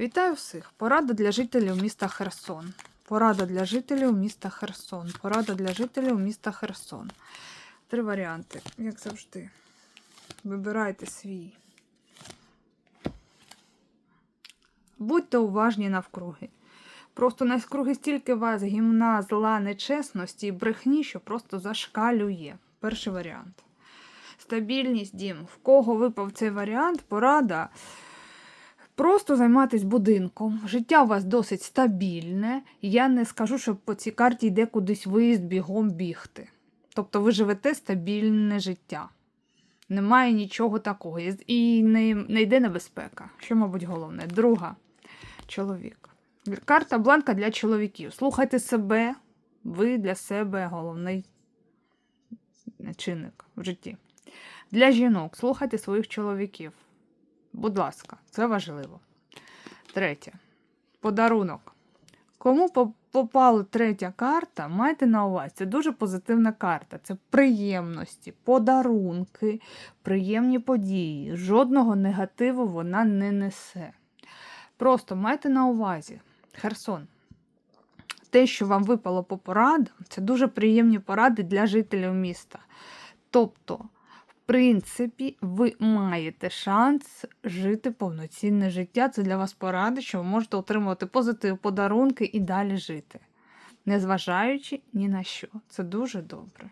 Вітаю всіх! Порада для жителів міста Херсон. Порада для жителів міста Херсон. Порада для жителів міста Херсон. Три варіанти, як завжди. Вибирайте свій. Будьте уважні навкруги. Просто навкруги стільки вас гімна, зла, нечесності і брехні, що просто зашкалює. Перший варіант. Стабільність дім. В кого випав цей варіант, порада. Просто займатися будинком. Життя у вас досить стабільне. Я не скажу, що по цій карті йде кудись виїзд бігом бігти. Тобто ви живете стабільне життя. Немає нічого такого. І не, не йде небезпека. Що, мабуть, головне. Друга чоловік. Карта бланка для чоловіків. Слухайте себе, ви для себе головний чинник в житті. Для жінок слухайте своїх чоловіків. Будь ласка, це важливо. Третє. Подарунок. Кому попала третя карта, майте на увазі, це дуже позитивна карта. Це приємності, подарунки, приємні події. Жодного негативу вона не несе. Просто майте на увазі, Херсон. Те, що вам випало по порадам, це дуже приємні поради для жителів міста. Тобто, принципі, ви маєте шанс жити повноцінне життя. Це для вас поради, що ви можете отримувати позитив, подарунки і далі жити, незважаючи ні на що. Це дуже добре.